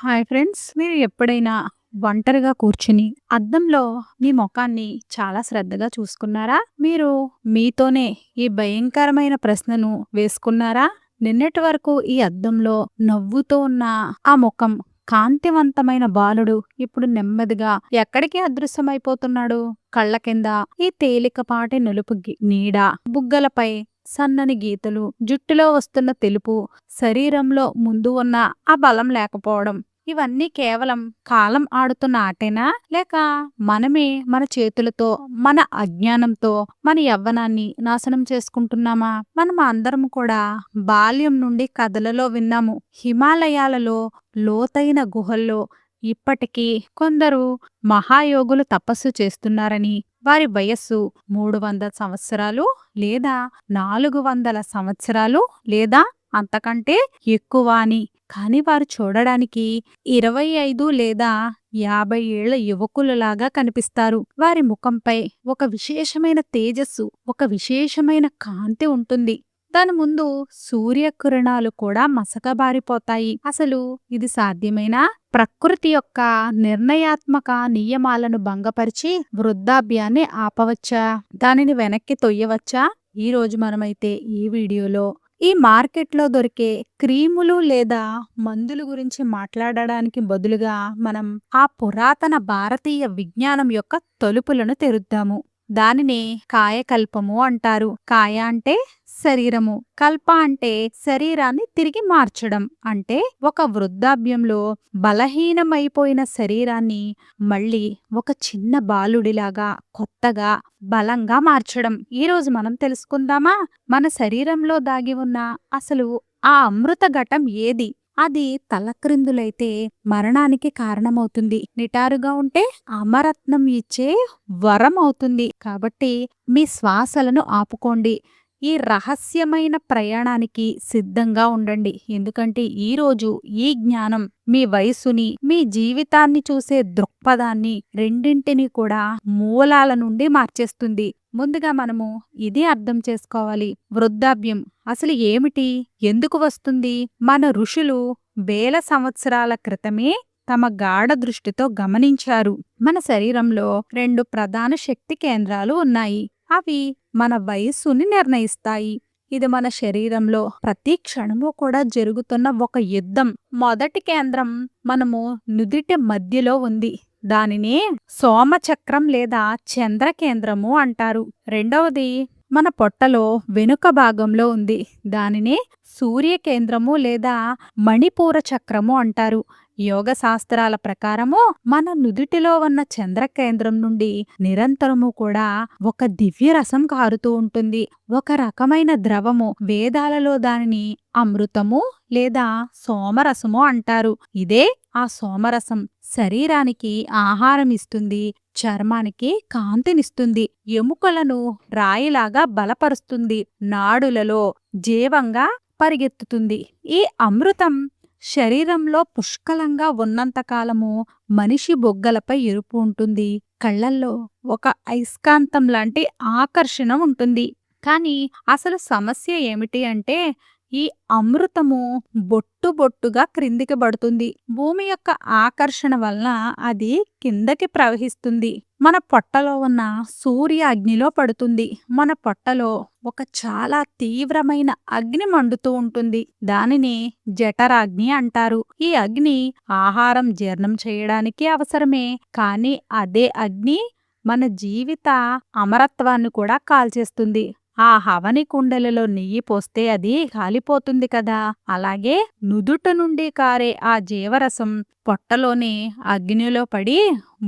Hi friends. మీరు ఎప్పుడైనా ఒంటరిగా కూర్చుని అద్దంలో మీ ముఖాన్ని చాలా శ్రద్ధగా చూసుకున్నారా? మీరు మీతోనే ఈ భయంకరమైన ప్రశ్నను వేసుకున్నారా? నిన్నటి వరకు ఈ అద్దంలో నవ్వుతూ ఉన్న ఆ ముఖం కాంతివంతమైన బాలుడు ఇప్పుడు నెమ్మదిగా ఎక్కడికి అదృశ్యమైపోతున్నాడు? కళ్ళ కింద ఈ తేలికపాటి నలుపు నీడ బుగ్గలపై సన్నని గీతలు జుట్టులో వస్తున్న తెలుపు శరీరంలో ముందు ఉన్న ఆ బలం లేకపోవడం ఇవన్నీ కేవలం కాలం ఆడుతున్న ఆటేనా లేక మనమే మన చేతులతో మన అజ్ఞానంతో మన యవ్వనాన్ని నాశనం చేసుకుంటున్నామా? మనం అందరం కూడా బాల్యం నుండి కథలలో విన్నాము. హిమాలయాలలో లోతైన గుహల్లో ఇప్పటికీ కొందరు మహాయోగులు తపస్సు చేస్తున్నారని వారి వయస్సు మూడు వందల సంవత్సరాలు లేదా నాలుగు వందల సంవత్సరాలు లేదా అంతకంటే ఎక్కువ అని. కానీ వారు చూడడానికి ఇరవై ఐదు లేదా యాభై ఏళ్ళ యువకులలాగా కనిపిస్తారు. వారి ముఖంపై ఒక విశేషమైన తేజస్సు ఒక విశేషమైన కాంతి ఉంటుంది. దాని ముందు సూర్యకిరణాలు కూడా మసకబారిపోతాయి. అసలు ఇది సాధ్యమేనా? ప్రకృతి యొక్క నిర్ణయాత్మక నియమాలను భంగపరిచి వృద్ధాభ్యాన్ని ఆపవచ్చా? దానిని వెనక్కి తొయ్యవచ్చా? ఈ రోజు మనమైతే ఈ వీడియోలో ఈ మార్కెట్లో దొరికే క్రీములు లేదా మందులు గురించి మాట్లాడడానికి బదులుగా మనం ఆ పురాతన భారతీయ విజ్ఞానం యొక్క తలుపులను తెరుద్దాము. దానిని కాయకల్పము అంటారు. కాయ అంటే శరీరము. కల్ప అంటే శరీరాన్ని తిరిగి మార్చడం. అంటే ఒక వృద్ధాభ్యంలో బలహీనమైపోయిన శరీరాన్ని మళ్ళీ ఒక చిన్న బాలుడిలాగా కొత్తగా బలంగా మార్చడం. ఈరోజు మనం తెలుసుకుందామా? మన శరీరంలో దాగి ఉన్న అసలు ఆ అమృత ఘటం ఏది? అది తలక్రిందులైతే మరణానికి కారణమవుతుంది. నిటారుగా ఉంటే అమరత్నం ఇచ్చే వరం అవుతుంది కాబట్టి మీ శ్వాసలను ఆపుకోండి. ఈ రహస్యమైన ప్రయాణానికి సిద్ధంగా ఉండండి. ఎందుకంటే ఈ రోజు ఈ జ్ఞానం మీ వయస్సుని మీ జీవితాన్ని చూసే దృక్పథాన్ని రెండింటిని కూడా మూలాల నుండి మార్చేస్తుంది. ముందుగా మనము ఇది అర్థం చేసుకోవాలి. వృద్ధాప్యం అసలు ఏమిటి? ఎందుకు వస్తుంది? మన ఋషులు వేల సంవత్సరాల క్రితమే తమ గాఢ దృష్టితో గమనించారు. మన శరీరంలో రెండు ప్రధాన శక్తి కేంద్రాలు ఉన్నాయి. అవి మన వయస్సుని నిర్ణయిస్తాయి. ఇది మన శరీరంలో ప్రతి క్షణము కూడా జరుగుతున్న ఒక యుద్ధం. మొదటి కేంద్రం మనము నుదిటి మధ్యలో ఉంది. దానిని సోమచక్రం లేదా చంద్ర కేంద్రము అంటారు. రెండవది మన పొట్టలో వెనుక భాగంలో ఉంది. దానిని సూర్య కేంద్రము లేదా మణిపూర చక్రము అంటారు. యోగ శాస్త్రాల ప్రకారము మన నుదుటిలో ఉన్న చంద్ర కేంద్రం నుండి నిరంతరము కూడా ఒక దివ్య రసం కారుతూ ఉంటుంది. ఒక రకమైన ద్రవము వేదాలలో దానిని అమృతము లేదా సోమరసము అంటారు. ఇదే ఆ సోమరసం శరీరానికి ఆహారం ఇస్తుంది చర్మానికి కాంతినిస్తుంది ఎముకలను రాయిలాగా బలపరుస్తుంది నాడులలో జీవంగా పరిగెత్తుతుంది. ఈ అమృతం శరీరంలో పుష్కలంగా ఉన్నంతకాలము మనిషి బొగ్గలపై ఎరుపు ఉంటుంది. కళ్ళల్లో ఒక అయస్కాంతం లాంటి ఆకర్షణ ఉంటుంది. కానీ అసలు సమస్య ఏమిటి అంటే ఈ అమృతము బొట్టు బొట్టుగా క్రిందికి పడుతుంది. భూమి యొక్క ఆకర్షణ వలన అది కిందకి ప్రవహిస్తుంది. మన పొట్టలో ఉన్న సూర్య అగ్నిలో పడుతుంది. మన పొట్టలో ఒక చాలా తీవ్రమైన అగ్ని మండుతూ ఉంటుంది. దానిని జఠరాగ్ని అంటారు. ఈ అగ్ని ఆహారం జీర్ణం చేయడానికి అవసరమే. కానీ అదే అగ్ని మన జీవిత అమరత్వాన్ని కూడా కాల్చేస్తుంది. ఆ హవని కుండలలో నెయ్యి పోస్తే అది కాలిపోతుంది కదా! అలాగే నుదుట నుండి కారే ఆ జీవరసం పొట్టలోనే అగ్నిలో పడి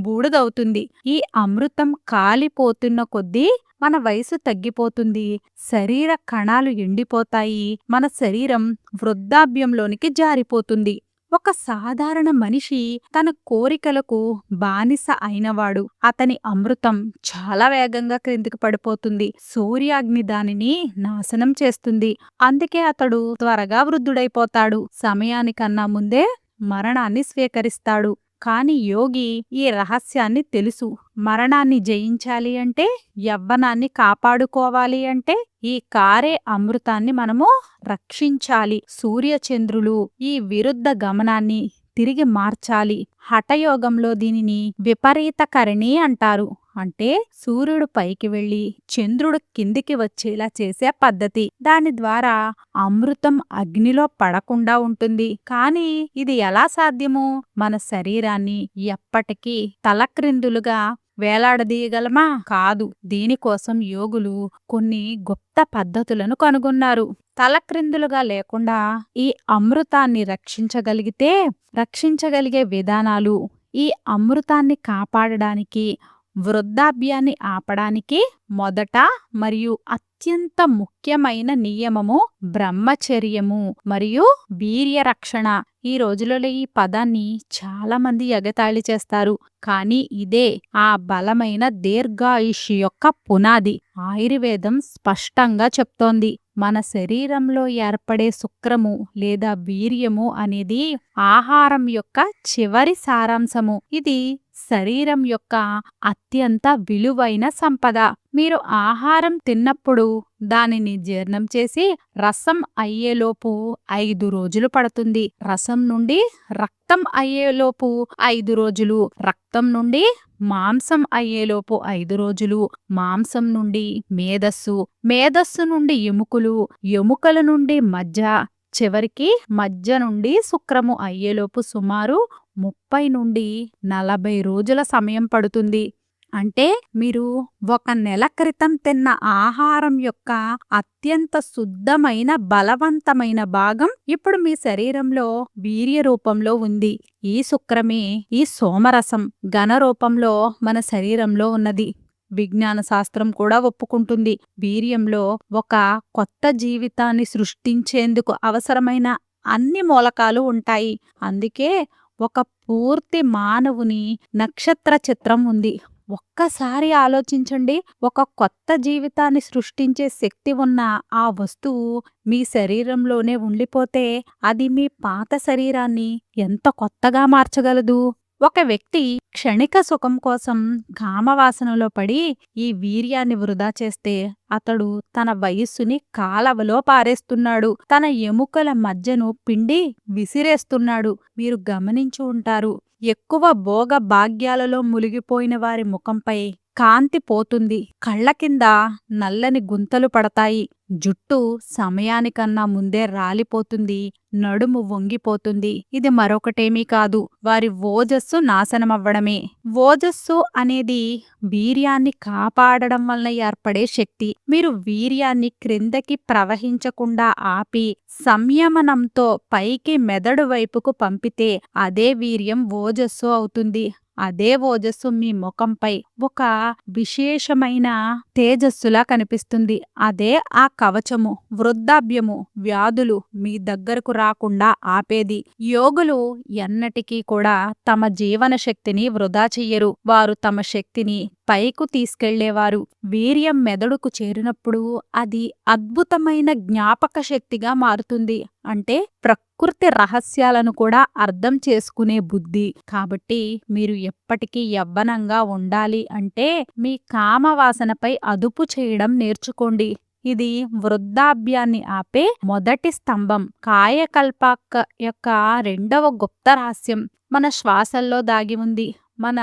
బూడిదవుతుంది. ఈ అమృతం కాలిపోతున్న కొద్దీ మన వయసు తగ్గిపోతుంది. శరీర కణాలు ఎండిపోతాయి. మన శరీరం వృద్ధాభ్యంలోనికి జారిపోతుంది. ఒక సాధారణ మనిషి తన కోరికలకు బానిస అయినవాడు. అతని అమృతం చాలా వేగంగా క్రిందికి పడిపోతుంది. సూర్యాగ్ని దానిని నాశనం చేస్తుంది. అందుకే అతడు త్వరగా వృద్ధుడైపోతాడు. సమయానికన్నా ముందే మరణాన్ని స్వీకరిస్తాడు. కాని యోగి ఈ రహస్యాన్ని తెలుసు. మరణాన్ని జయించాలి అంటే యవ్వనాన్ని కాపాడుకోవాలి అంటే ఈ కారే అమృతాన్ని మనము రక్షించాలి. సూర్యచంద్రులు ఈ విరుద్ధ గమనాన్ని తిరిగి మార్చాలి. హఠయోగంలో దీనిని విపరీతకరణి అంటారు. అంటే సూర్యుడు పైకి వెళ్ళి చంద్రుడు కిందికి వచ్చేలా చేసే పద్ధతి. దాని ద్వారా అమృతం అగ్నిలో పడకుండా ఉంటుంది. కానీ ఇది ఎలా సాధ్యము మన శరీరాన్ని ఎప్పటికీ తలక్రిందులుగా వేలాడదీయగలమా? కాదు దీనికోసం యోగులు కొన్ని గుప్త పద్ధతులను కనుగొన్నారు. తలక్రిందులుగా లేకుండా ఈ అమృతాన్ని రక్షించగలిగితే రక్షించగలిగే విధానాలు ఈ అమృతాన్ని కాపాడడానికి వృద్ధాప్యాన్ని ఆపడానికి మొదట మరియు అత్యంత ముఖ్యమైన నియమము బ్రహ్మచర్యము మరియు వీర్య రక్షణ ఈ రోజులలో ఈ పదాన్ని చాలా మంది ఎగతాళి చేస్తారు. కానీ ఇదే ఆ బలమైన దీర్ఘాయుష్ యొక్క పునాది. ఆయుర్వేదం స్పష్టంగా చెప్తోంది. మన శరీరంలో ఏర్పడే శుక్రము లేదా వీర్యము అనేది ఆహారం యొక్క చివరి సారాంశము. ఇది శరీరం యొక్క అత్యంత విలువైన సంపద. మీరు ఆహారం తిన్నప్పుడు దానిని జీర్ణం చేసి రసం అయ్యేలోపు ఐదు రోజులు పడుతుంది. రసం నుండి రక్తం అయ్యేలోపు ఐదు రోజులు. రక్తం నుండి మాంసం అయ్యేలోపు ఐదు రోజులు. మాంసం నుండి మేధస్సు. మేధస్సు నుండి ఎముకలు. ఎముకల నుండి మజ్జ. చివరికి మధ్య నుండి శుక్రము అయ్యేలోపు సుమారు ముప్పై నుండి నలభై రోజుల సమయం పడుతుంది. అంటే మీరు ఒక నెల క్రితం తిన్న ఆహారం యొక్క అత్యంత శుద్ధమైన బలవంతమైన భాగం ఇప్పుడు మీ శరీరంలో వీర్య రూపంలో ఉంది. ఈ శుక్రమే ఈ సోమరసం ఘన రూపంలో మన శరీరంలో ఉన్నది. విజ్ఞాన శాస్త్రం కూడా ఒప్పుకుంటుంది. వీర్యంలో ఒక కొత్త జీవితాన్ని సృష్టించేందుకు అవసరమైన అన్ని మూలకాలు ఉంటాయి. అందుకే ఒక పూర్తి మానవుని నక్షత్ర చిత్రం ఉంది. ఒక్కసారి ఆలోచించండి ఒక కొత్త జీవితాన్ని సృష్టించే శక్తి ఉన్న ఆ వస్తువు మీ శరీరంలోనే ఉండిపోతే అది మీ పాత శరీరాన్ని ఎంత కొత్తగా మార్చగలదు? ఒక వ్యక్తి క్షణిక సుఖం కోసం కామవాసనలో పడి ఈ వీర్యాన్ని వృధా చేస్తే అతడు తన వయస్సుని కాలవలో పారేస్తున్నాడు. తన ఎముకల మధ్యను పిండి విసిరేస్తున్నాడు. మీరు గమనించి ఉంటారు. ఎక్కువ భోగ భాగ్యాలలో మునిగిపోయిన వారి ముఖంపై కాంతి పోతుంది. కళ్ళ కింద నల్లని గుంతలు పడతాయి. జుట్టు సమయానికన్నా ముందే రాలిపోతుంది. నడుము వంగిపోతుంది. ఇది మరొకటేమీ కాదు. వారి ఓజస్సు నాశనమవ్వడమే. ఓజస్సు అనేది వీర్యాన్ని కాపాడడం వలన ఏర్పడే శక్తి. మీరు వీర్యాన్ని క్రిందకి ప్రవహించకుండా ఆపి సంయమనంతో పైకి మెదడు వైపుకు పంపితే అదే వీర్యం ఓజస్సు అవుతుంది. అదే ఓజస్సు మీ ముఖంపై ఒక విశేషమైన తేజస్సులా కనిపిస్తుంది. అదే ఆ కవచము వృద్ధాభ్యము వ్యాధులు మీ దగ్గరకు రాకుండా ఆపేది. యోగులు ఎన్నటికీ కూడా తమ జీవన శక్తిని వృధా చెయ్యరు. వారు తమ శక్తిని పైకు తీసుకెళ్ళేవారు వీర్యం మెదడుకు చేరినప్పుడు అది అద్భుతమైన జ్ఞాపక శక్తిగా మారుతుంది. అంటే ప్రకృతి రహస్యాలను కూడా అర్థం చేసుకునే బుద్ధి. కాబట్టి మీరు ఎప్పటికీ యవ్వనంగా ఉండాలి అంటే మీ కామవాసనపై అదుపు చేయడం నేర్చుకోండి. ఇది వృద్ధాభ్యాన్ని ఆపే మొదటి స్తంభం. కాయకల్పాక యొక్క రెండవ గుప్త రహస్యం. మన శ్వాసల్లో దాగి ఉంది. మన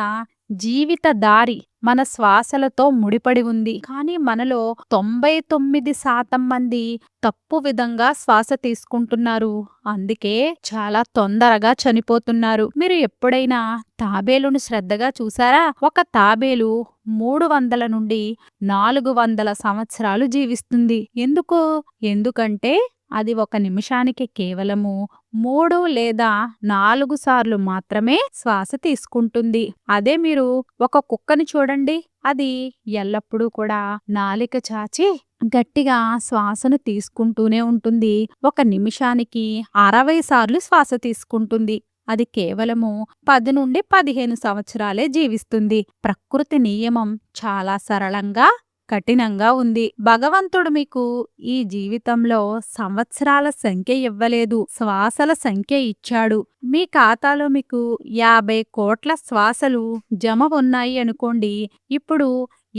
జీవిత దారి మన శ్వాసలతో ముడిపడి ఉంది. కానీ మనలో తొంభై తొమ్మిది శాతం మంది తప్పు విధంగా శ్వాస తీసుకుంటున్నారు. అందుకే చాలా తొందరగా చనిపోతున్నారు. మీరు ఎప్పుడైనా తాబేలును శ్రద్ధగా చూసారా? ఒక తాబేలు మూడు వందల నుండి నాలుగు వందల సంవత్సరాలు జీవిస్తుంది. ఎందుకు? ఎందుకంటే అది ఒక నిమిషానికి కేవలము మూడు లేదా నాలుగు సార్లు మాత్రమే శ్వాస తీసుకుంటుంది. అదే మీరు ఒక కుక్కని చూడండి. అది ఎల్లప్పుడూ కూడా నాలిక చాచి గట్టిగా శ్వాసను తీసుకుంటూనే ఉంటుంది. ఒక నిమిషానికి అరవై సార్లు శ్వాస తీసుకుంటుంది. అది కేవలము పది నుండి పదిహేను సంవత్సరాలే జీవిస్తుంది. ప్రకృతి నియమం చాలా సరళంగా కఠినంగా ఉంది. భగవంతుడు మీకు ఈ జీవితంలో సంవత్సరాల సంఖ్య ఇవ్వలేదు. శ్వాసల సంఖ్య ఇచ్చాడు. మీ ఖాతాలో మీకు యాభై కోట్ల శ్వాసలు జమ ఉన్నాయి అనుకోండి. ఇప్పుడు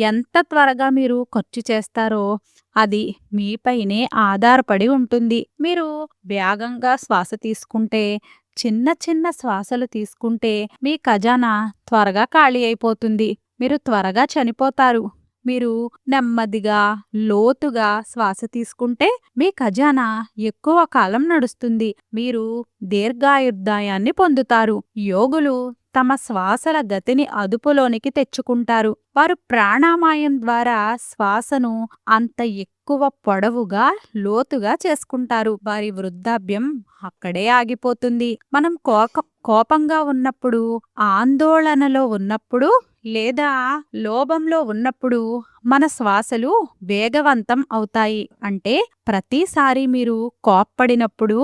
ఎంత త్వరగా మీరు ఖర్చు చేస్తారో అది మీపైనే ఆధారపడి ఉంటుంది. మీరు వేగంగా శ్వాస తీసుకుంటే చిన్న చిన్న శ్వాసలు తీసుకుంటే మీ ఖజానా త్వరగా ఖాళీ అయిపోతుంది. మీరు త్వరగా చనిపోతారు. మీరు నెమ్మదిగా లోతుగా శ్వాస తీసుకుంటే మీ ఖజానా ఎక్కువ కాలం నడుస్తుంది. మీరు దీర్ఘాయుర్దాయాన్ని పొందుతారు. యోగులు తమ శ్వాసల గతిని అదుపులోనికి తెచ్చుకుంటారు. వారు ప్రాణామాయం ద్వారా శ్వాసను అంత ఎక్కువ పొడవుగా లోతుగా చేసుకుంటారు. వారి వృద్ధాభ్యం అక్కడే ఆగిపోతుంది. మనం కోక కోపంగా ఉన్నప్పుడు ఆందోళనలో ఉన్నప్పుడు లేదా లోభంలో ఉన్నప్పుడు మన శ్వాసలు వేగవంతం అవుతాయి. అంటే ప్రతిసారి మీరు కోప్పడినప్పుడు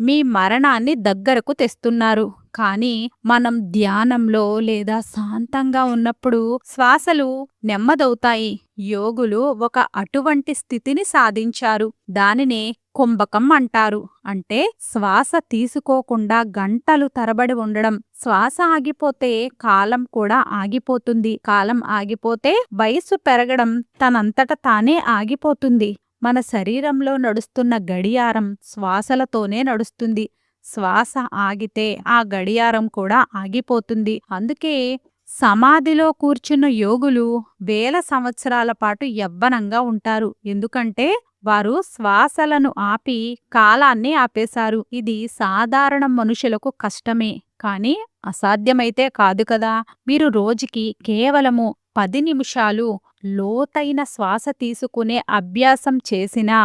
మీ మరణాన్ని దగ్గరకు తెస్తున్నారు. కానీ మనం ధ్యానంలో లేదా శాంతంగా ఉన్నప్పుడు శ్వాసలు నెమ్మదవుతాయి. యోగులు ఒక అటువంటి స్థితిని సాధించారు. దానినే కుంభకం అంటారు. అంటే శ్వాస తీసుకోకుండా గంటలు తరబడి ఉండడం. శ్వాస ఆగిపోతే కాలం కూడా ఆగిపోతుంది. కాలం ఆగిపోతే వయస్సు పెరగడం తనంతట తానే ఆగిపోతుంది. మన శరీరంలో నడుస్తున్న గడియారం శ్వాసలతోనే నడుస్తుంది. శ్వాస ఆగితే ఆ గడియారం కూడా ఆగిపోతుంది. అందుకే సమాధిలో కూర్చున్న యోగులు వేల సంవత్సరాల పాటు యవ్వనంగా ఉంటారు. ఎందుకంటే వారు శ్వాసలను ఆపి కాలాన్ని ఆపేశారు. ఇది సాధారణ మనుషులకు కష్టమే. కానీ అసాధ్యమైతే కాదు కదా. మీరు రోజుకి కేవలము పది నిమిషాలు లోతైన శ్వాస తీసుకునే అభ్యాసం చేసినా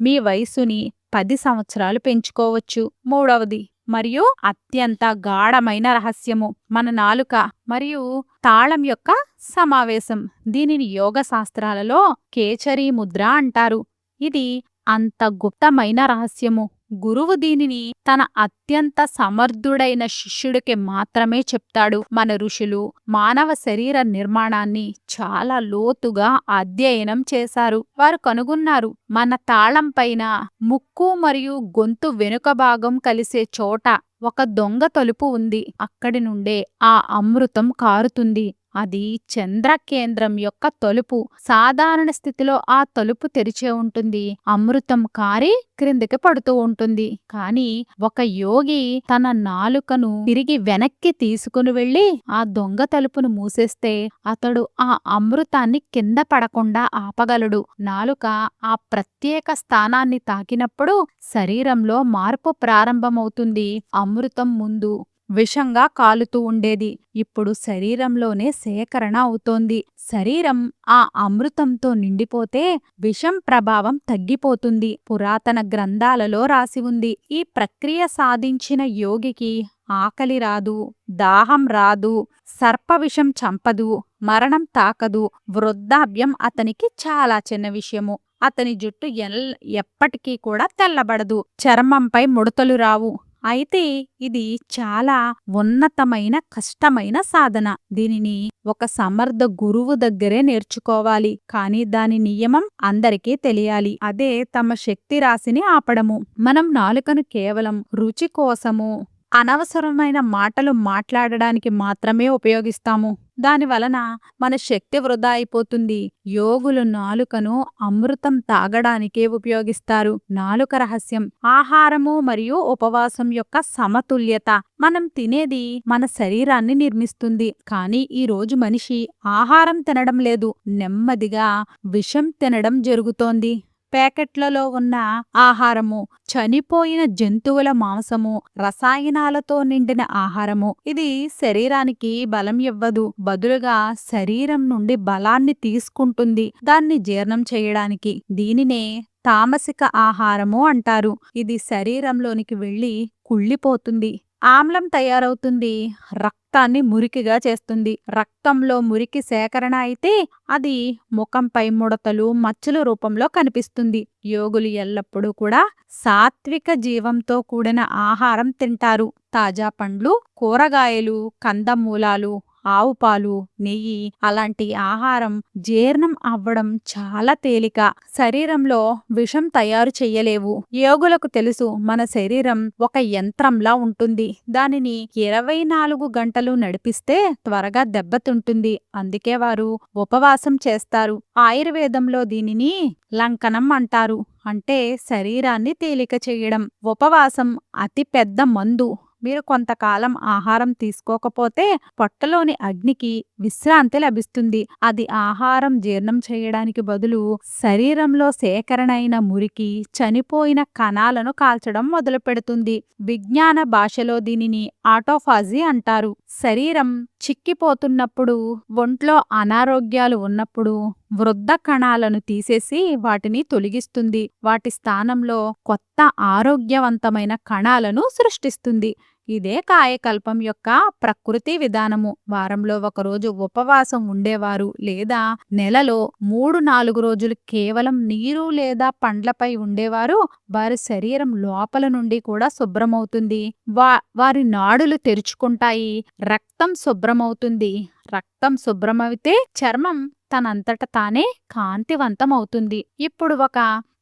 మీ వయసుని పది సంవత్సరాలు పెంచుకోవచ్చు. మూడవది మరియు అత్యంత గాఢమైన రహస్యము మన నాలుక మరియు తాళం యొక్క సమావేశం. దీనిని యోగ శాస్త్రాలలో కేచరీ ముద్ర అంటారు. ఇది అంత గుప్తమైన రహస్యము. గురువు దీనిని తన అత్యంత సమర్థుడైన శిష్యుడికి మాత్రమే చెప్తాడు. మన ఋషులు మానవ శరీర నిర్మాణాన్ని చాలా లోతుగా అధ్యయనం చేశారు. వారు కనుగొన్నారు మన తాళం పైన ముక్కు మరియు గొంతు వెనుక భాగం కలిసే చోట ఒక దొంగ తలుపు ఉంది. అక్కడి నుండే ఆ అమృతం కారుతుంది. అది చంద్ర కేంద్రం యొక్క తలుపు. సాధారణ స్థితిలో ఆ తలుపు తెరిచే ఉంటుంది. అమృతం కారి క్రిందికి పడుతూ ఉంటుంది. కానీ ఒక యోగి తన నాలుకను తిరిగి వెనక్కి తీసుకుని వెళ్ళి ఆ దొంగ తలుపును మూసేస్తే అతడు ఆ అమృతాన్ని కింద పడకుండా ఆపగలడు. నాలుక ఆ ప్రత్యేక స్థానాన్ని తాకినప్పుడు శరీరంలో మార్పు ప్రారంభమవుతుంది. అమృతం ముందు విషంగా కాలుతూ ఉండేది. ఇప్పుడు శరీరంలోనే సేకరణ అవుతోంది. శరీరం ఆ అమృతంతో నిండిపోతే విషం ప్రభావం తగ్గిపోతుంది. పురాతన గ్రంథాలలో రాసి ఉంది. ఈ ప్రక్రియ సాధించిన యోగికి ఆకలి రాదు దాహం రాదు సర్పవిషం చంపదు మరణం తాకదు. వృద్ధాప్యం అతనికి చాలా చిన్న విషయము. అతని జుట్టు ఎల్ ఎప్పటికీ కూడా తెల్లబడదు. చర్మంపై ముడతలు రావు. అయితే ఇది చాలా ఉన్నతమైన కష్టమైన సాధన. దీనిని ఒక సమర్థ గురువు దగ్గరే నేర్చుకోవాలి. కానీ దాని నియమం అందరికీ తెలియాలి. అదే తమ శక్తి రాశిని ఆపడము. మనం నాలుకను కేవలం రుచి కోసము అనవసరమైన మాటలు మాట్లాడడానికి మాత్రమే ఉపయోగిస్తాము. దాని వలన మన శక్తి వృధా అయిపోతుంది. యోగులు నాలుకను అమృతం తాగడానికే ఉపయోగిస్తారు. నాలుక రహస్యం ఆహారము మరియు ఉపవాసం యొక్క సమతుల్యత. మనం తినేది మన శరీరాన్ని నిర్మిస్తుంది. కానీ ఈ రోజు మనిషి ఆహారం తినడం లేదు. నెమ్మదిగా విషం తినడం జరుగుతోంది. ప్యాకెట్లలో ఉన్న ఆహారము చనిపోయిన జంతువుల మాంసము రసాయనాలతో నిండిన ఆహారము. ఇది శరీరానికి బలం ఇవ్వదు. బదులుగా శరీరం నుండి బలాన్ని తీసుకుంటుంది. దాన్ని జీర్ణం చేయడానికి దీనినే తామసిక ఆహారము అంటారు. ఇది శరీరంలోనికి వెళ్ళి కుళ్ళిపోతుంది. ఆమ్లం తయారవుతుంది. రక్తాన్ని మురికిగా చేస్తుంది. రక్తంలో మురికి సేకరణ అయితే అది ముఖంపై ముడతలు మచ్చల రూపంలో కనిపిస్తుంది. యోగులు ఎల్లప్పుడూ కూడా సాత్విక జీవంతో కూడిన ఆహారం తింటారు. తాజా పండ్లు కూరగాయలు కందమూలాలు ఆవు పాలు నెయ్యి అలాంటి ఆహారం జీర్ణం అవ్వడం చాలా తేలిక. శరీరంలో విషం తయారు చెయ్యలేవు. యోగులకు తెలుసు మన శరీరం ఒక యంత్రంలా ఉంటుంది. దానిని ఇరవై నాలుగు గంటలు నడిపిస్తే త్వరగా దెబ్బతింటుంది. అందుకే వారు ఉపవాసం చేస్తారు. ఆయుర్వేదంలో దీనిని లంకనం అంటారు. అంటే శరీరాన్ని తేలిక చేయడం ఉపవాసం అతి పెద్ద మందు. మీరు కొంతకాలం ఆహారం తీసుకోకపోతే పొట్టలోని అగ్నికి విశ్రాంతి లభిస్తుంది. అది ఆహారం జీర్ణం చేయడానికి బదులు శరీరంలో సేకరణ అయిన మురికి చనిపోయిన కణాలను కాల్చడం మొదలుపెడుతుంది. విజ్ఞాన భాషలో దీనిని ఆటోఫాజీ అంటారు. శరీరం చిక్కిపోతున్నప్పుడు ఒంట్లో అనారోగ్యాలు ఉన్నప్పుడు వృద్ధ కణాలను తీసేసి వాటిని తొలగిస్తుంది. వాటి స్థానంలో కొత్త ఆరోగ్యవంతమైన కణాలను సృష్టిస్తుంది. ఇదే కాయకల్పం యొక్క ప్రకృతి విధానము. వారంలో ఒకరోజు ఉపవాసం ఉండేవారు. లేదా నెలలో మూడు నాలుగు రోజులు కేవలం నీరు లేదా పండ్లపై ఉండేవారు. వారి శరీరం లోపల నుండి కూడా శుభ్రమవుతుంది. వా వారి నాడులు తెరుచుకుంటాయి. రక్తం శుభ్రమవుతుంది. రక్తం శుభ్రమైతే చర్మం తనంతట తానే కాంతివంతం అవుతుంది ఇప్పుడు ఒక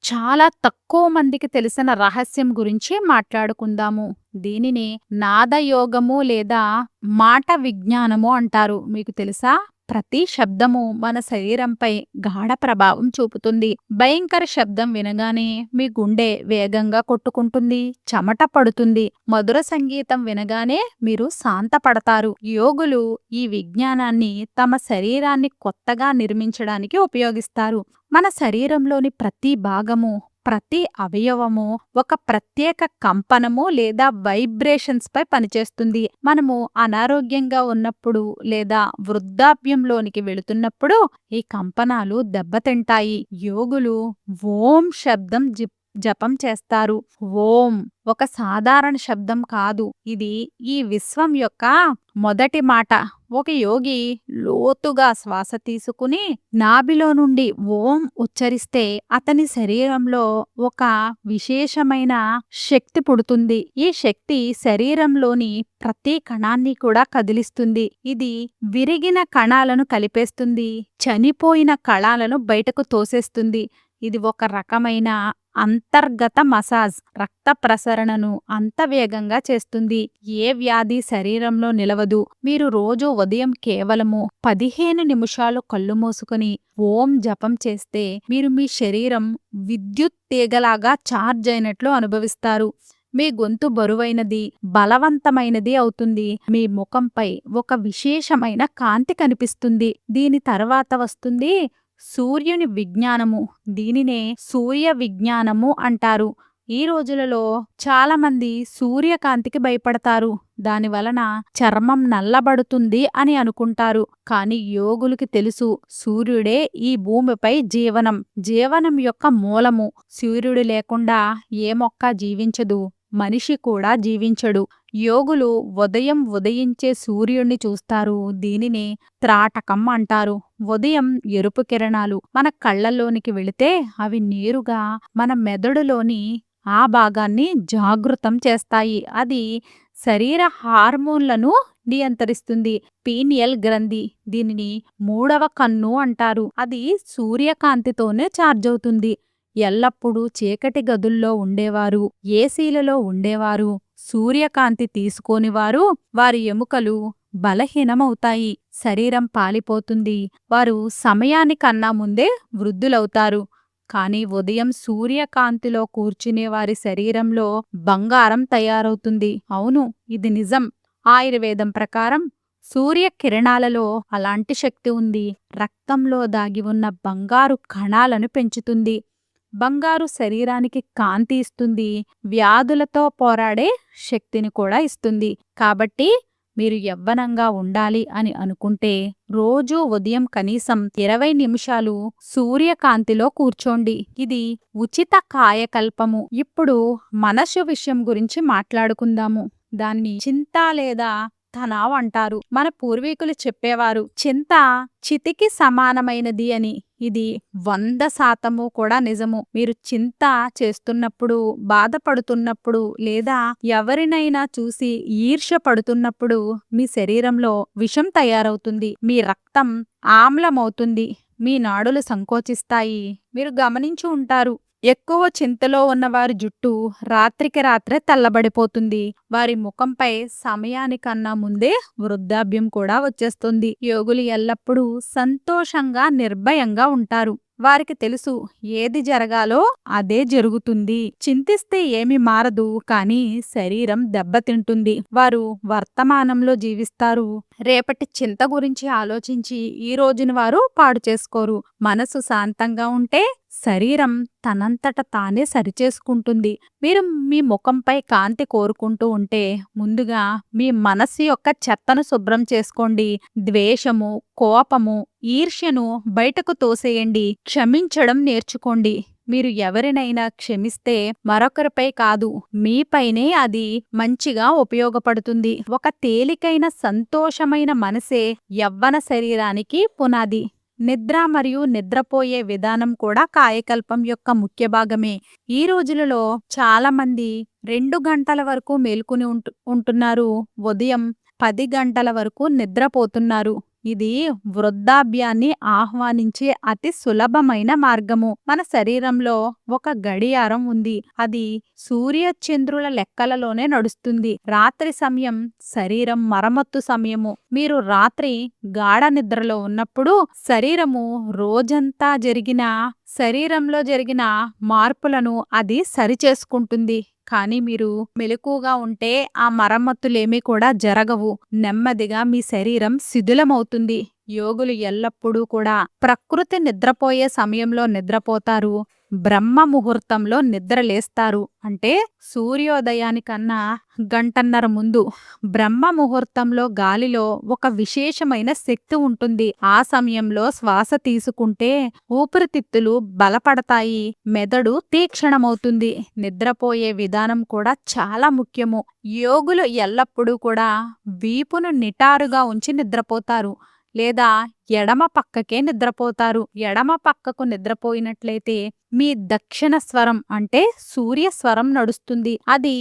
చాలా తక్కువ మందికి తెలిసిన రహస్యం గురించి మాట్లాడుకుందాము. దీనిని నాదయోగము లేదా మాట విజ్ఞానము అంటారు. మీకు తెలుసా? ప్రతి శబ్దము మన శరీరంపై గాఢ ప్రభావం చూపుతుంది. భయంకర శబ్దం వినగానే మీ గుండె వేగంగా కొట్టుకుంటుంది చెమట పడుతుంది. మధుర సంగీతం వినగానే మీరు శాంతపడతారు. యోగులు ఈ విజ్ఞానాన్ని తమ శరీరాన్ని కొత్తగా నిర్మించడానికి ఉపయోగిస్తారు. మన శరీరంలోని ప్రతి భాగము ప్రతి అవయవము ఒక ప్రత్యేక కంపనము లేదా వైబ్రేషన్స్ పై పనిచేస్తుంది. మనము అనారోగ్యంగా ఉన్నప్పుడు లేదా వృద్ధాప్యంలోనికి వెళుతున్నప్పుడు ఈ కంపనాలు దెబ్బతింటాయి. యోగులు ఓం శబ్దం జపం చేస్తారు. ఓం! ఒక సాధారణ శబ్దం కాదు. ఇది ఈ విశ్వం యొక్క మొదటి మాట. ఒక యోగి లోతుగా శ్వాస తీసుకుని నాభిలో నుండి ఓం ఉచ్చరిస్తే అతని శరీరంలో ఒక విశేషమైన శక్తి పుడుతుంది. ఈ శక్తి శరీరంలోని ప్రతి కణాన్ని కూడా కదిలిస్తుంది. ఇది విరిగిన కణాలను కలిపేస్తుంది. చనిపోయిన కణాలను బయటకు తోసేస్తుంది. ఇది ఒక రకమైన అంతర్గత మసాజ్ రక్త ప్రసరణను అంత వేగంగా చేస్తుంది. ఏ వ్యాధి శరీరంలో నిలవదు. మీరు రోజు ఉదయం కేవలము పదిహేను నిమిషాలు కళ్ళు మూసుకుని ఓం జపం చేస్తే మీరు మీ శరీరం విద్యుత్ తీగలాగా ఛార్జ్ అయినట్లు అనుభవిస్తారు. మీ గొంతు బరువైనది బలవంతమైనది అవుతుంది. మీ ముఖంపై ఒక విశేషమైన కాంతి కనిపిస్తుంది. దీని తర్వాత వస్తుంది సూర్యుని విజ్ఞానము దీనినే సూర్య విజ్ఞానము అంటారు. ఈ రోజులలో చాలామంది సూర్యకాంతికి భయపడతారు. దాని వలన చర్మం నల్లబడుతుంది అని అనుకుంటారు. కాని యోగులకి తెలుసు సూర్యుడే ఈ భూమిపై జీవనం. జీవనం యొక్క మూలము. సూర్యుడు లేకుండా ఏ మొక్క జీవించదు. మనిషి కూడా జీవించడు. యోగులు ఉదయం ఉదయించే సూర్యుణ్ణి చూస్తారు. దీనిని త్రాటకం అంటారు. ఉదయం ఎరుపు కిరణాలు మన కళ్ళల్లోనికి వెళితే అవి నేరుగా మన మెదడులోని ఆ భాగాన్ని జాగృతం చేస్తాయి. అది శరీర హార్మోన్లను నియంత్రిస్తుంది. పీనియల్ గ్రంథి దీనిని మూడవ కన్ను అంటారు. అది సూర్యకాంతితోనే ఛార్జ్ అవుతుంది. ఎల్లప్పుడూ చీకటి గదుల్లో ఉండేవారు. ఏసీలలో ఉండేవారు? సూర్యకాంతి తీసుకోనివారు వారి ఎముకలు బలహీనమవుతాయి. శరీరం పాలిపోతుంది. వారు సమయానికన్నా ముందే వృద్ధులవుతారు. కాని ఉదయం సూర్యకాంతిలో కూర్చునే వారి శరీరంలో బంగారం తయారవుతుంది. అవును ఇది నిజం. ఆయుర్వేదం ప్రకారం సూర్యకిరణాలలో అలాంటి శక్తి ఉంది. రక్తంలో దాగి ఉన్న బంగారు కణాలను పెంచుతుంది. బంగారు శరీరానికి కాంతి ఇస్తుంది వ్యాధులతో పోరాడే శక్తిని కూడా ఇస్తుంది. కాబట్టి మీరు యవ్వనంగా ఉండాలి అని అనుకుంటే రోజూ ఉదయం కనీసం ఇరవై నిమిషాలు సూర్యకాంతిలో కూర్చోండి. ఇది ఉచిత కాయకల్పము. ఇప్పుడు మనసు విషయం గురించి మాట్లాడుకుందాము. దాన్ని చింత లేదా తనావ్ అంటారు మన పూర్వీకులు చెప్పేవారు చింత చితికి సమానమైనది అని. ఇది వంద శాతము కూడా నిజము. మీరు చింత చేస్తున్నప్పుడు బాధపడుతున్నప్పుడు లేదా ఎవరినైనా చూసి ఈర్ష పడుతున్నప్పుడు మీ శరీరంలో విషం తయారవుతుంది. మీ రక్తం ఆమ్లమవుతుంది. మీ నాడులు సంకోచిస్తాయి. మీరు గమనించి ఉంటారు. ఎక్కువ చింతలో ఉన్నవారి జుట్టు రాత్రికి రాత్రే తెల్లబడిపోతుంది. వారి ముఖంపై సమయానికన్నా ముందే వృద్ధాభ్యం కూడా వచ్చేస్తుంది. యోగులు ఎల్లప్పుడూ సంతోషంగా నిర్భయంగా ఉంటారు. వారికి తెలుసు ఏది జరగాలో అదే జరుగుతుంది. చింతిస్తే ఏమి మారదు కానీ శరీరం దెబ్బతింటుంది. వారు వర్తమానంలో జీవిస్తారు. రేపటి చింత గురించి ఆలోచించి ఈ రోజుని వారు పాడు చేసుకోరు. మనసు శాంతంగా ఉంటే శరీరం తనంతట తానే సరిచేసుకుంటుంది. మీరు మీ ముఖంపై కాంతి కోరుకుంటూ ఉంటే ముందుగా మీ మనస్సు యొక్క చెత్తను శుభ్రం చేసుకోండి. ద్వేషము కోపము ఈర్ష్యను బయటకు తోసేయండి. క్షమించడం నేర్చుకోండి. మీరు ఎవరినైనా క్షమిస్తే మరొకరిపై కాదు మీపైనే అది మంచిగా ఉపయోగపడుతుంది. ఒక తేలికైన సంతోషమైన మనసే యవ్వన శరీరానికి పునాది. నిద్ర మరియు నిద్రపోయే విధానం కూడా కాయకల్పం యొక్క ముఖ్య భాగమే. ఈ రోజులలో చాలా మంది రెండు గంటల వరకు మేల్కొని ఉంటు ఉంటున్నారు. ఉదయం పది గంటల వరకు నిద్రపోతున్నారు. ఇది వృద్ధాభ్యాన్ని ఆహ్వానించే అతి సులభమైన మార్గము. మన శరీరంలో ఒక గడియారం ఉంది. అది సూర్య చంద్రుల లెక్కలలోనే నడుస్తుంది. రాత్రి సమయం శరీరం మరమ్మత్తు సమయము. మీరు రాత్రి గాఢ నిద్రలో ఉన్నప్పుడు శరీరము రోజంతా జరిగిన శరీరంలో జరిగిన మార్పులను అది సరిచేసుకుంటుంది. కానీ మీరు మెలకుగా ఉంటే ఆ మరమ్మతులేమీ కూడా జరగవు. నెమ్మదిగా మీ శరీరం శిథిలమవుతుంది. యోగులు ఎల్లప్పుడూ కూడా ప్రకృతి నిద్రపోయే సమయంలో నిద్రపోతారు. బ్రహ్మ ముహూర్తంలో నిద్రలేస్తారు అంటే సూర్యోదయానికన్నా గంటన్నర ముందు బ్రహ్మ ముహూర్తంలో గాలిలో ఒక విశేషమైన శక్తి ఉంటుంది. ఆ సమయంలో శ్వాస తీసుకుంటే ఊపిరితిత్తులు బలపడతాయి. మెదడు తీక్షణమవుతుంది. నిద్రపోయే విధానం కూడా చాలా ముఖ్యము. యోగులు ఎల్లప్పుడూ కూడా వీపును నిటారుగా ఉంచి నిద్రపోతారు. లేదా ఎడమ పక్కకే నిద్రపోతారు. ఎడమ పక్కకు నిద్రపోయినట్లయితే మీ దక్షిణ స్వరం అంటే సూర్య స్వరం నడుస్తుంది. అది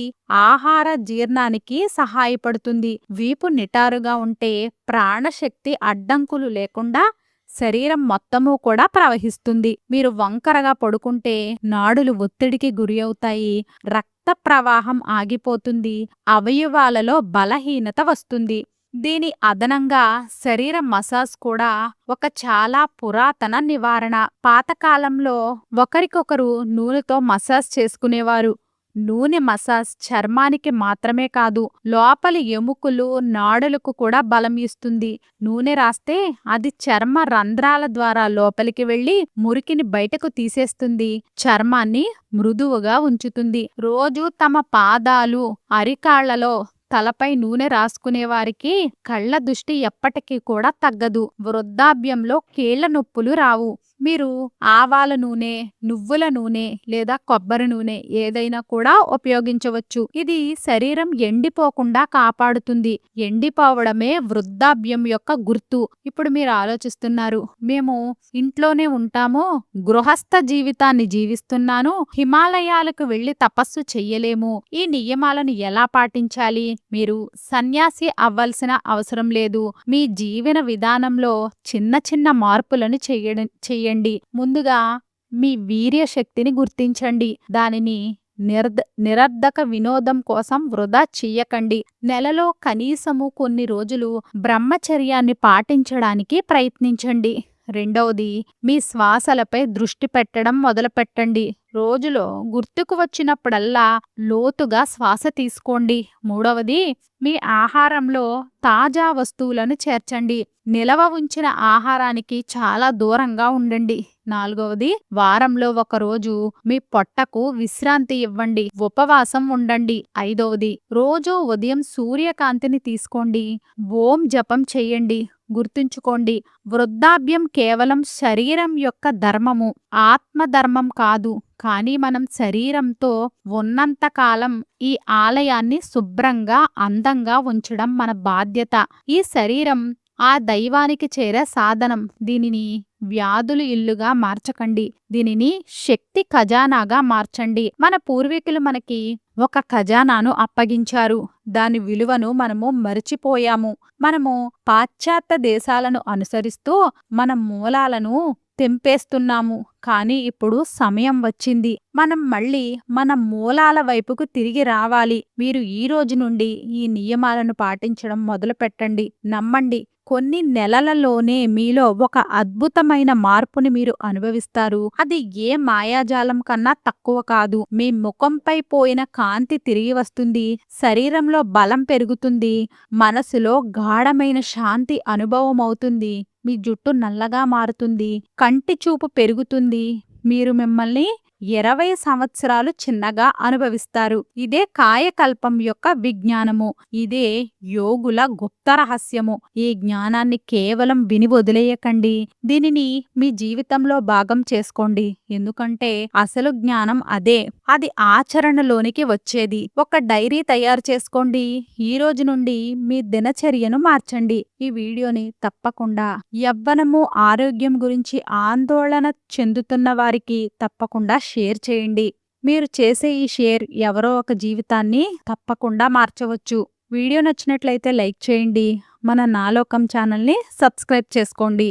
ఆహార జీర్ణానికి సహాయపడుతుంది. వీపు నిటారుగా ఉంటే ప్రాణశక్తి అడ్డంకులు లేకుండా శరీరం మొత్తము కూడా ప్రవహిస్తుంది. మీరు వంకరగా పడుకుంటే నాడులు ఒత్తిడికి గురి అవుతాయి. రక్త ప్రవాహం ఆగిపోతుంది. అవయవాలలో బలహీనత వస్తుంది. దీని అదనంగా శరీర మసాజ్ కూడా ఒక చాలా పురాతన నివారణ. పాతకాలంలో ఒకరికొకరు నూనెతో మసాజ్ చేసుకునేవారు. నూనె మసాజ్ చర్మానికి మాత్రమే కాదు లోపలి ఎముకలు నాడులకు కూడా బలం ఇస్తుంది. నూనె రాస్తే అది చర్మ రంధ్రాల ద్వారా లోపలికి వెళ్ళి మురికిని బయటకు తీసేస్తుంది. చర్మాన్ని మృదువుగా ఉంచుతుంది. రోజు తమ పాదాలు అరికాళ్ళలో తలపై నూనె రాసుకునేవారికి కళ్ళ దృష్టి ఎప్పటికీ కూడా తగ్గదు. వృద్ధాప్యంలో కీళ్ళ నొప్పులు రావు. మీరు ఆవాల నూనె నువ్వుల నూనె లేదా కొబ్బరి నూనె ఏదైనా కూడా ఉపయోగించవచ్చు. ఇది శరీరం ఎండిపోకుండా కాపాడుతుంది. ఎండిపోవడమే వృద్ధాభ్యం యొక్క గుర్తు. ఇప్పుడు మీరు ఆలోచిస్తున్నారు మేము ఇంట్లోనే ఉంటాము గృహస్థ జీవితాన్ని జీవిస్తున్నాను హిమాలయాలకు వెళ్ళి తపస్సు చెయ్యలేము. ఈ నియమాలను ఎలా పాటించాలి? మీరు సన్యాసి అవ్వాల్సిన అవసరం లేదు. మీ జీవన విధానంలో చిన్న చిన్న మార్పులను చెయ్యడం చేయండి. ముందుగా మీ వీర్య శక్తిని గుర్తించండి. దానిని నిర్ద నిరర్ధక వినోదం కోసం వృధా చెయ్యకండి నెలలో కనీసము కొన్ని రోజులు బ్రహ్మచర్యాన్ని పాటించడానికి ప్రయత్నించండి. రెండవది మీ శ్వాసలపై దృష్టి పెట్టడం మొదలుపెట్టండి. రోజులో గుర్తుకు వచ్చినప్పుడల్లా లోతుగా శ్వాస తీసుకోండి. మూడవది మీ ఆహారంలో తాజా వస్తువులను చేర్చండి. నిలవ ఉంచిన ఆహారానికి చాలా దూరంగా ఉండండి. నాలుగవది వారంలో ఒకరోజు మీ పొట్టకు విశ్రాంతి ఇవ్వండి. ఉపవాసం ఉండండి. ఐదవది రోజు ఉదయం సూర్యకాంతిని తీసుకోండి. ఓం జపం చేయండి. గుర్తుంచుకోండి వృద్ధాప్యం కేవలం శరీరం యొక్క ధర్మము ఆత్మధర్మం కాదు. కానీ మనం శరీరంతో ఉన్నంతకాలం ఈ ఆలయాన్ని శుభ్రంగా అందంగా ఉంచడం మన బాధ్యత. ఈ శరీరం ఆ దైవానికి చేరే సాధనం. దీనిని వ్యాధులు ఇల్లుగా మార్చకండి. దీనిని శక్తి ఖజానాగా మార్చండి. మన పూర్వీకులు మనకి ఒక ఖజానాను అప్పగించారు. దాని విలువను మనము మరిచిపోయాము. మనము పాశ్చాత్య దేశాలను అనుసరిస్తూ మన మూలాలను తెంపేస్తున్నాము. కానీ ఇప్పుడు సమయం వచ్చింది. మనం మళ్ళీ మన మూలాల వైపుకు తిరిగి రావాలి. మీరు ఈ రోజు నుండి ఈ నియమాలను పాటించడం మొదలు పెట్టండి నమ్మండి. కొన్ని నెలలలోనే మీలో ఒక అద్భుతమైన మార్పుని మీరు అనుభవిస్తారు. అది ఏ మాయాజాలం కన్నా తక్కువ కాదు. మీ ముఖంపై పోయిన కాంతి తిరిగి వస్తుంది. శరీరంలో బలం పెరుగుతుంది. మనసులో గాఢమైన శాంతి అనుభవం అవుతుంది మీ జుట్టు నల్లగా మారుతుంది కంటి చూపు పెరుగుతుంది. మీరు మిమ్మల్ని ఇరవై సంవత్సరాలు చిన్నగా అనుభవిస్తారు. ఇదే కాయకల్పం యొక్క విజ్ఞానము. ఇదే యోగుల గుప్త రహస్యము. ఈ జ్ఞానాన్ని కేవలం విని వదిలేయకండి. దీనిని మీ జీవితంలో భాగం చేసుకోండి. ఎందుకంటే అసలు జ్ఞానం అదే. అది ఆచరణలోనికి వచ్చేది. ఒక డైరీ తయారు చేసుకోండి. ఈ రోజు నుండి మీ దినచర్యను మార్చండి. ఈ వీడియోని తప్పకుండా యవ్వనము ఆరోగ్యం గురించి ఆందోళన చెందుతున్న వారికి తప్పకుండా షేర్ చేయండి. మీరు చేసే ఈ షేర్ ఎవరో ఒక జీవితాన్ని తప్పకుండా మార్చవచ్చు. వీడియో నచ్చినట్లయితే లైక్ చేయండి. మన నాలోకం ఛానల్ని సబ్స్క్రైబ్ చేసుకోండి.